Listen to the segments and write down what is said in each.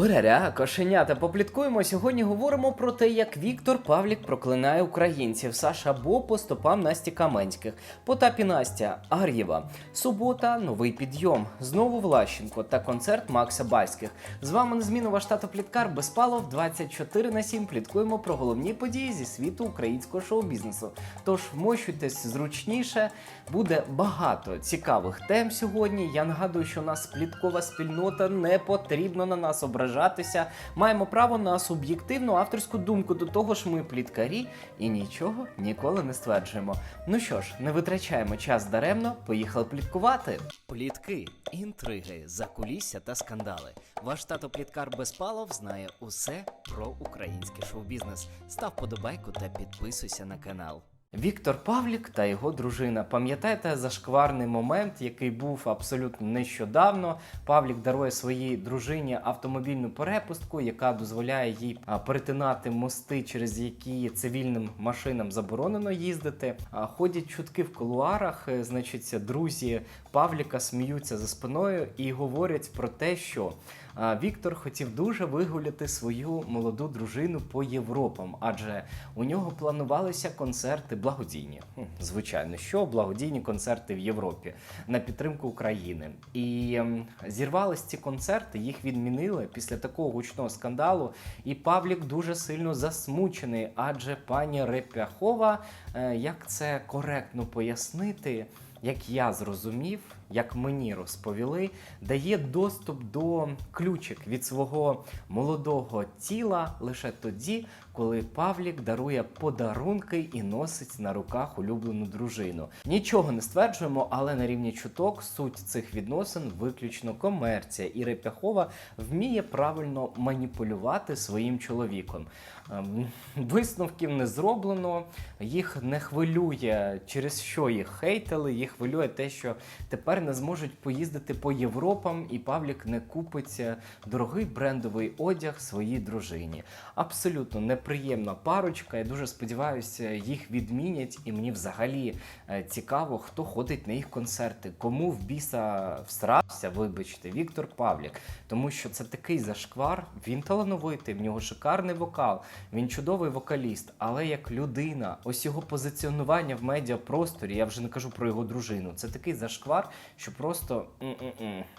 Ураря, кошенята, попліткуємо. Сьогодні говоримо про те, як Віктор Павлік проклинає українців. Саша Бо по стопам Насті Каменських. Потап і Настя Ар'єва. Субота, новий підйом. Знову Влащенко та концерт Макса Бальських. З вами незмінно штату Пліткар Безпалов 24 на 7. Пліткуємо про головні події зі світу українського шоу-бізнесу. Тож вмощуйтесь зручніше. Буде багато цікавих тем сьогодні. Я нагадую, що у нас пліткова спільнота не потрібно на нас ображатися. Маємо право на суб'єктивну авторську думку. До того ж, ми пліткарі і нічого ніколи не стверджуємо. Ну що ж, не витрачаємо час даремно, поїхали пліткувати. Плітки, інтриги, закулісся та скандали. Ваш тато Пліткар Безпалов знає усе про український шоу-бізнес. Став подобайку та підписуйся на канал. Віктор Павлік та його дружина. Пам'ятаєте зашкварний момент, який був абсолютно нещодавно. Павлік дарує своїй дружині автомобільну перепустку, яка дозволяє їй перетинати мости, через які цивільним машинам заборонено їздити. А, ходять чутки в кулуарах. е, Значить, друзі Павліка сміються за спиною і говорять про те, що Віктор хотів дуже вигуляти свою молоду дружину по Європам, адже у нього планувалися концерти благодійні. Звичайно, що благодійні концерти в Європі на підтримку України. І ем, зірвались ці концерти, їх відмінили після такого гучного скандалу. І Павлік дуже сильно засмучений, адже пані Репяхова, е, як це коректно пояснити, як я зрозумів, як мені розповіли, дає доступ до ключик від свого молодого тіла лише тоді, коли Павлік дарує подарунки і носить на руках улюблену дружину. Нічого не стверджуємо, але на рівні чуток суть цих відносин виключно комерція, і Репяхова вміє правильно маніпулювати своїм чоловіком. Ем, Висновків не зроблено, їх не хвилює, через що їх хейтили. Їх хвилює те, що тепер не зможуть поїздити по Європам, і Павлік не купиться дорогий брендовий одяг своїй дружині. Абсолютно неприємна парочка. Я дуже сподіваюся, їх відмінять, і мені взагалі е, цікаво, хто ходить на їх концерти, кому в біса всрався, вибачте, Віктор Павлік. Тому що це такий зашквар. Він талановитий, в нього шикарний вокал, він чудовий вокаліст, але як людина, ось його позиціонування в медіапросторі, я вже не кажу про його дружину. Це такий зашквар, що просто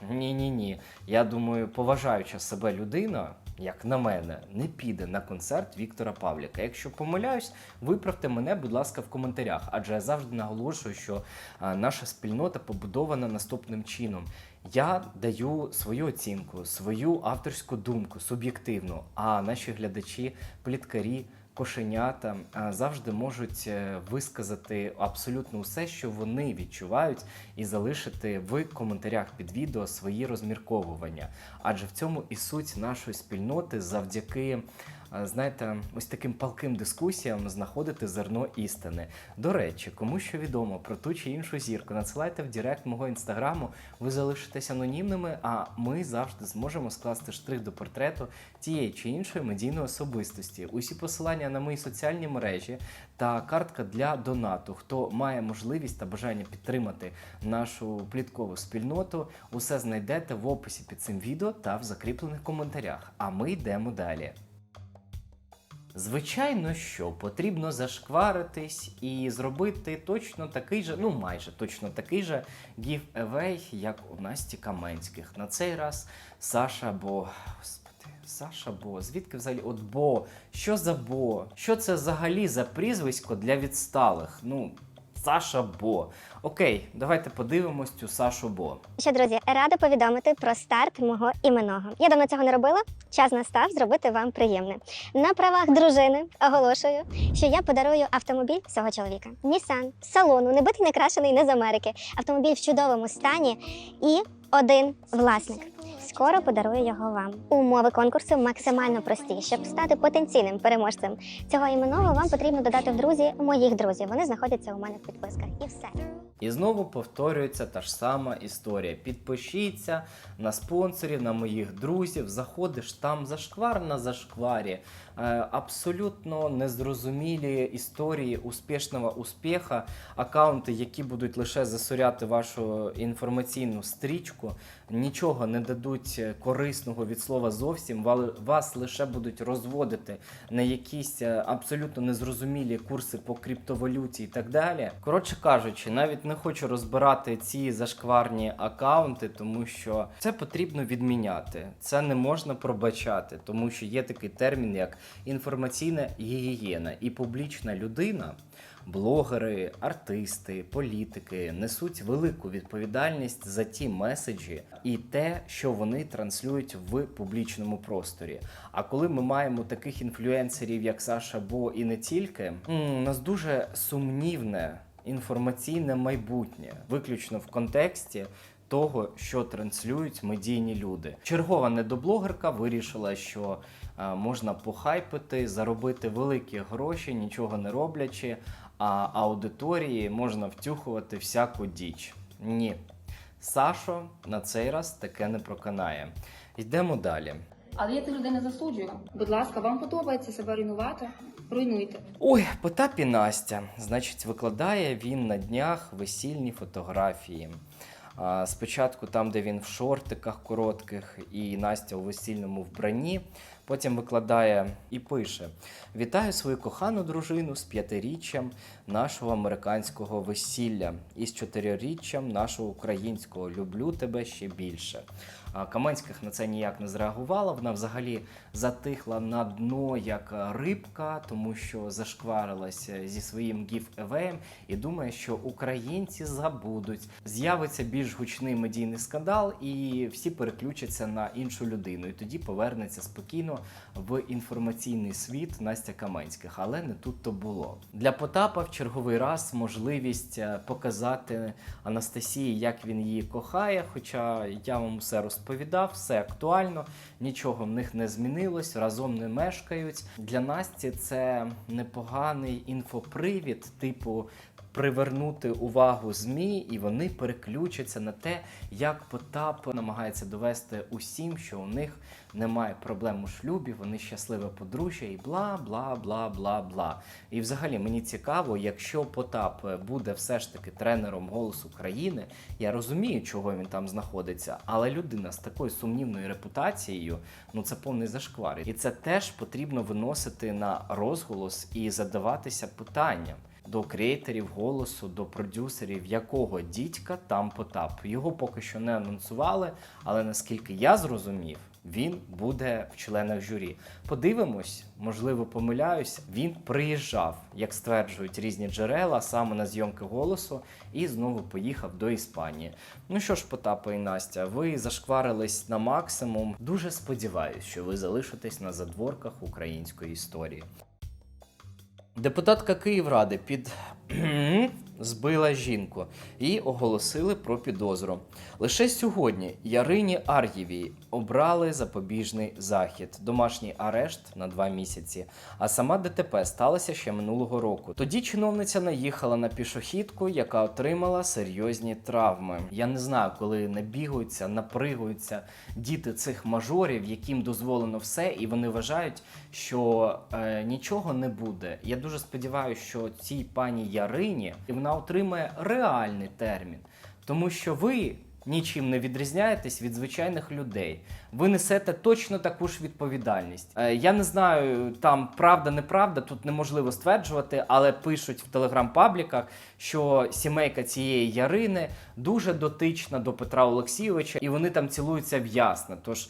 ні-ні-ні. Я думаю, поважаюча себе людина, як на мене, не піде на концерт Віктора Павліка. Якщо помиляюсь, виправте мене, будь ласка, в коментарях, адже я завжди наголошую, що наша спільнота побудована наступним чином. Я даю свою оцінку, свою авторську думку суб'єктивну, а наші глядачі, пліткарі, кошенята завжди можуть е, висказати абсолютно усе, що вони відчувають, і залишити в коментарях під відео свої розмірковування. Адже в цьому і суть нашої спільноти завдяки. Знаєте, ось таким палким дискусіям знаходити зерно істини. До речі, кому що відомо про ту чи іншу зірку, надсилайте в Директ мого інстаграму, ви залишитесь анонімними, а ми завжди зможемо скласти штрих до портрету тієї чи іншої медійної особистості. Усі посилання на мої соціальні мережі та картка для донату. Хто має можливість та бажання підтримати нашу пліткову спільноту, усе знайдете в описі під цим відео та в закріплених коментарях. А ми йдемо далі. Звичайно, що потрібно зашкваритись і зробити точно такий же, ну майже точно такий же giveaway, як у Насті Каменських. На цей раз Саша Бо. Господи, Саша Бо. Звідки взагалі? От Бо. Що за Бо? Що це взагалі за прізвисько для відсталих? Ну, Саша Бо. Окей, давайте подивимось цю Сашу Бо. Що, друзі, рада повідомити про старт мого іменного. Я давно цього не робила. Час настав зробити вам приємне. На правах дружини оголошую, що я подарую автомобіль свого чоловіка. Нісан салону, не битий, не крашений, не з Америки. Автомобіль в чудовому стані і один власник. Скоро подарую його вам. Умови конкурсу максимально прості. Щоб стати потенційним переможцем цього іменного, вам потрібно додати в друзі моїх друзів. Вони знаходяться у мене в підписках. І все. І знову повторюється та ж сама історія. Підпишіться на спонсорів, на моїх друзів. Заходиш там зашквар на зашкварі. Е, абсолютно незрозумілі історії успішного успіха, акаунти, які будуть лише засоряти вашу інформаційну стрічку, нічого не дадуть корисного від слова зовсім. Ва- Вас лише будуть розводити на якісь е, абсолютно незрозумілі курси по криптовалюті і так далі. Коротше кажучи, навіть не хочу розбирати ці зашкварні акаунти, тому що це потрібно відміняти. Це не можна пробачати, тому що є такий термін, як інформаційна гігієна і публічна людина. Блогери, артисти, політики несуть велику відповідальність за ті меседжі і те, що вони транслюють в публічному просторі. А коли ми маємо таких інфлюенсерів, як Саша Бо, і не тільки, у нас дуже сумнівне інформаційне майбутнє, виключно в контексті. Того, що транслюють медійні люди, чергова недоблогерка вирішила, що можна похайпити, заробити великі гроші, нічого не роблячи, а аудиторії можна втюхувати всяку діч. Ні, Сашо на цей раз таке не проканає. Йдемо далі. Але я цих людей не засуджую. Будь ласка, вам подобається себе руйнувати? Руйнуйте. Ой, Потап і Настя. Значить, викладає він на днях весільні фотографії. А, спочатку там, де він в шортиках коротких, і Настя у весільному вбранні. Потім викладає і пише: Вітаю свою кохану дружину з п'ятиріччям нашого американського весілля і з чотириріччям нашого українського. Люблю тебе ще більше. А Каменських на це ніяк не зреагувала. Вона взагалі затихла на дно як рибка, тому що зашкварилася зі своїм гіф-евеєм і думає, що українці забудуть. З'явиться більш гучний медійний скандал, і всі переключаться на іншу людину. І тоді повернеться спокійно в інформаційний світ Настя Каменських. Але не тут то було. Для Потапа в черговий раз можливість е, показати Анастасії, як він її кохає. Хоча я вам все розповідав, все актуально, нічого в них не змінилось, разом не мешкають. Для Насті це непоганий інфопривід, типу. Привернути увагу ЗМІ, і вони переключаться на те, як Потап намагається довести усім, що у них немає проблем у шлюбі, вони щасливе подружжя і бла бла бла бла бла. І взагалі мені цікаво, якщо Потап буде все ж таки тренером голосу країни, я розумію, чого він там знаходиться, але людина з такою сумнівною репутацією, ну це повний зашквар. І це теж потрібно виносити на розголос і задаватися питанням. До креаторів голосу, до продюсерів, якого дідька там Потап. Його поки що не анонсували, але наскільки я зрозумів, він буде в членах журі. Подивимось, можливо, помиляюсь. Він приїжджав, як стверджують різні джерела, саме на зйомки голосу, і знову поїхав до Іспанії. Ну що ж, Потапа і Настя, ви зашкварились на максимум. Дуже сподіваюся, що ви залишитесь на задворках української історії. Депутатка Київради під збила жінку і оголосили про підозру. Лише сьогодні Ярині Ар'євій обрали запобіжний захід, домашній арешт на два місяці. А сама ДТП сталося ще минулого року. Тоді чиновниця наїхала на пішохідку, яка отримала серйозні травми. Я не знаю, коли набігаються, напригуються діти цих мажорів, яким дозволено все, і вони вважають, що е, нічого не буде. Я дуже сподіваюся, що цій пані Ярині і вона отримає реальний термін, тому що ви. Нічим не відрізняєтесь від звичайних людей. Ви несете точно таку ж відповідальність. Е, я не знаю, там правда, неправда, тут неможливо стверджувати, але пишуть в телеграм-пабліках, що сімейка цієї Ярини дуже дотична до Петра Олексійовича, і вони там цілуються в ясно. Тож е,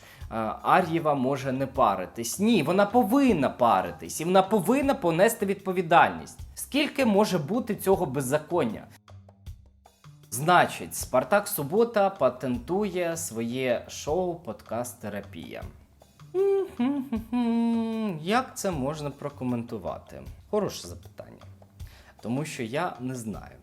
Ар'єва може не паритись. Ні, вона повинна паритись, і вона повинна понести відповідальність. Скільки може бути цього беззаконня? Значить, Спартак Субота патентує своє шоу Подкаст Терапія. Як це можна прокоментувати? Хороше запитання. Тому що я не знаю.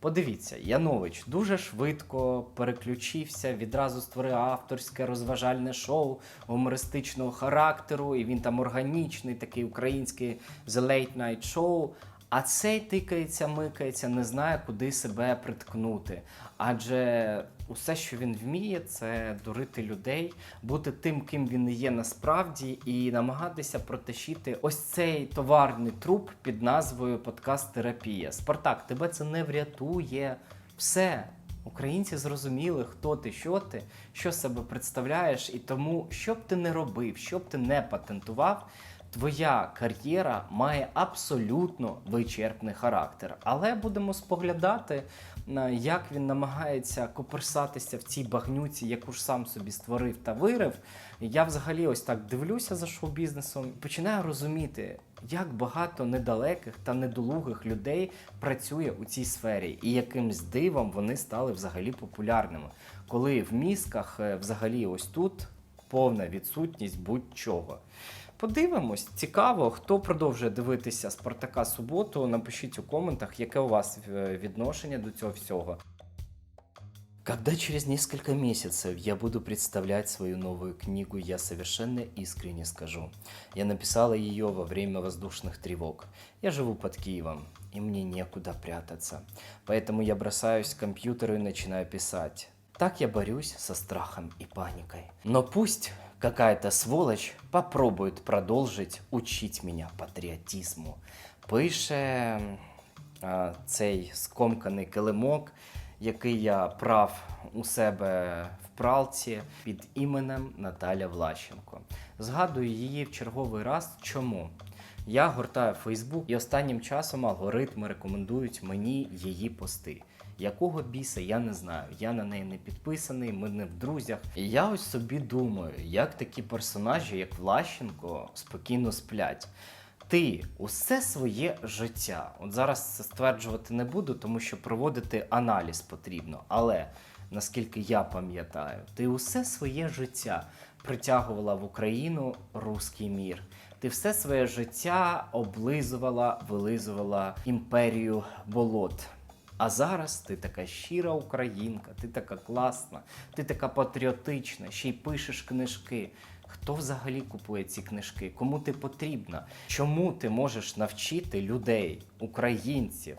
Подивіться, Янович дуже швидко переключився, відразу створив авторське розважальне шоу гумористичного характеру, і він там органічний, такий український The Late Night Show. А цей тикається, микається, не знає, куди себе приткнути. Адже усе, що він вміє, це дурити людей, бути тим, ким він є насправді, і намагатися протащити ось цей товарний труп під назвою Подкаст Терапія. Спартак, тебе це не врятує. Все. Українці зрозуміли, хто ти, що ти, що себе представляєш, і тому, що б ти не робив, що б ти не патентував, твоя кар'єра має абсолютно вичерпний характер. Але будемо споглядати, як він намагається коперсатися в цій багнюці, яку ж сам собі створив та вирив. Я взагалі ось так дивлюся за шоу-бізнесом і починаю розуміти, як багато недалеких та недолугих людей працює у цій сфері, і якимсь дивом вони стали взагалі популярними. Коли в мізках е, взагалі ось тут повна відсутність будь-чого. Подивимось, цікаво, хто продовжує дивитися Спартака суботу. Напишіть у коментах, яке у вас е, відношення до цього всього. Когда через несколько месяцев я буду представлять свою новую книгу, я совершенно искренне скажу. Я написала ее во время воздушных тревог. Я живу под Киевом, и мне некуда прятаться. Поэтому я бросаюсь к компьютеру и начинаю писать. Так я борюсь со страхом и паникой. Но пусть какая-то сволочь попробует продолжить учить меня патріотизму. Пише а, цей скомканий килимок, який я прав у себе в пралці під іменем Наталя Влащенко. Згадую її в черговий раз. Чому? Я гортаю Фейсбук, і останнім часом алгоритми рекомендують мені її пости. Якого біса я не знаю. Я на неї не підписаний, ми не в друзях. І я ось собі думаю, як такі персонажі, як Влащенко, спокійно сплять. Ти усе своє життя. От зараз це стверджувати не буду, тому що проводити аналіз потрібно. Але наскільки я пам'ятаю, ти усе своє життя притягувала в Україну руський мір. Ти все своє життя облизувала, вилизувала імперію болот. А зараз ти така щира українка, ти така класна, ти така патріотична, ще й пишеш книжки. Хто взагалі купує ці книжки? Кому ти потрібна? Чому ти можеш навчити людей, українців?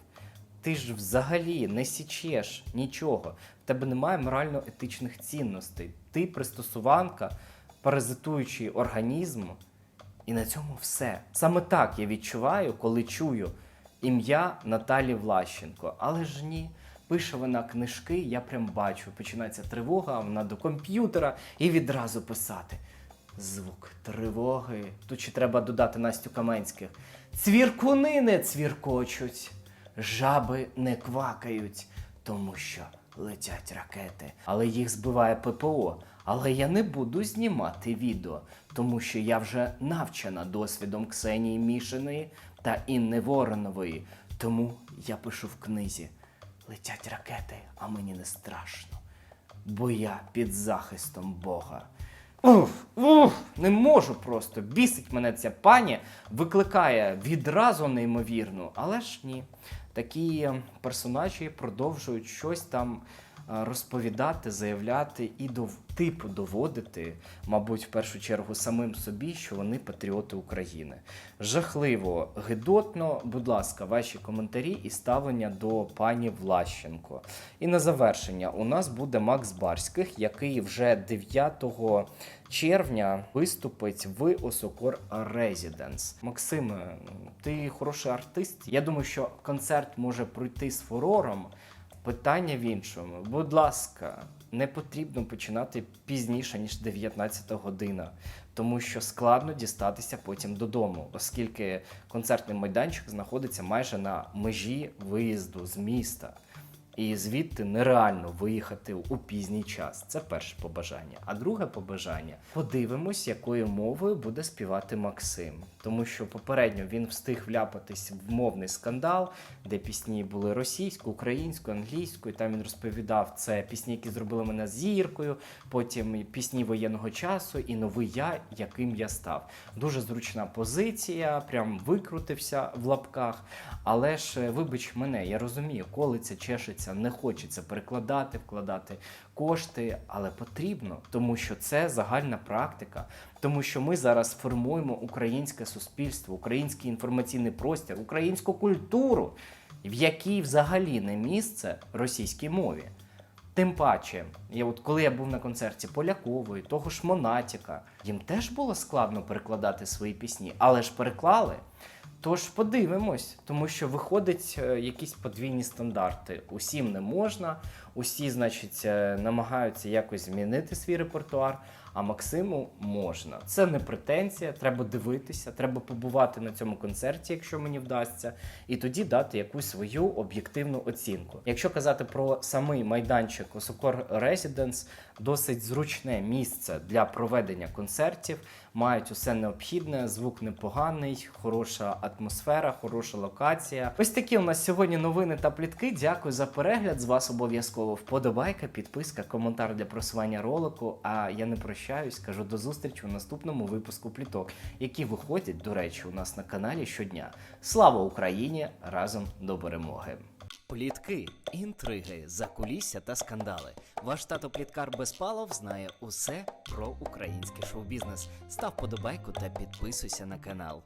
Ти ж взагалі не січеш нічого. В тебе немає морально-етичних цінностей. Ти пристосуванка, паразитуючий організм, і на цьому все. Саме так я відчуваю, коли чую ім'я Наталі Влащенко. Але ж ні. Пише вона книжки, я прям бачу. Починається тривога, вона до комп'ютера і відразу писати. Звук тривоги. Тут ще треба додати Настю Каменських. Цвіркуни не цвіркочуть, жаби не квакають, тому що летять ракети. Але їх збиває ППО. Але я не буду знімати відео, тому що я вже навчена досвідом Ксенії Мішиної та Інни Воронової. Тому я пишу в книзі: летять ракети, а мені не страшно, бо я під захистом Бога. Уф, уф, не можу просто. Бісить мене ця пані, викликає відразу неймовірну, але ж ні. Такі персонажі продовжують щось там розповідати, заявляти і дов... типу доводити, мабуть, в першу чергу самим собі, що вони патріоти України. Жахливо, гидотно, будь ласка, ваші коментарі і ставлення до пані Влащенко. І на завершення у нас буде Макс Барських, який вже 9 червня виступить в Осокор Резіденс. Максиме, ти хороший артист. Я думаю, що концерт може пройти з фурором. Питання в іншому. Будь ласка, не потрібно починати пізніше, ніж 19 година, тому що складно дістатися потім додому, оскільки концертний майданчик знаходиться майже на межі виїзду з міста. І звідти нереально виїхати у пізній час. Це перше побажання. А друге побажання подивимось, якою мовою буде співати Максим. Тому що попередньо він встиг вляпатись в мовний скандал, де пісні були російською, українською, англійською. Там він розповідав це пісні, які зробили мене зіркою, потім пісні воєнного часу і новий я, яким я став. Дуже зручна позиція, прям викрутився в лапках. Але ж е, вибач мене, я розумію, коли це чешеться хочеться, не хочеться перекладати, вкладати кошти, але потрібно, тому що це загальна практика, тому що ми зараз формуємо українське суспільство, український інформаційний простір, українську культуру, в якій взагалі не місце російській мові. Тим паче, я от коли я був на концерті Полякової, того ж Монатіка, їм теж було складно перекладати свої пісні, але ж переклали. Тож подивимось, тому що виходить е, якісь подвійні стандарти. Усім не можна, усі, значить, е, намагаються якось змінити свій репертуар, а Максиму можна. Це не претензія, треба дивитися, треба побувати на цьому концерті, якщо мені вдасться, і тоді дати якусь свою об'єктивну оцінку. Якщо казати про самий майданчик Осокор Residence, досить зручне місце для проведення концертів. Мають усе необхідне, звук непоганий, хороша атмосфера, хороша локація. Ось такі у нас сьогодні новини та плітки. Дякую за перегляд. З вас обов'язково вподобайка, підписка, коментар для просування ролику. А я не прощаюсь, кажу до зустрічі у наступному випуску пліток, які виходять, до речі, у нас на каналі щодня. Слава Україні! Разом до перемоги! Плітки, інтриги, закулісся та скандали. Ваш тато Пліткар Безпалов знає усе про український шоу-бізнес. Став подобайку та підписуйся на канал.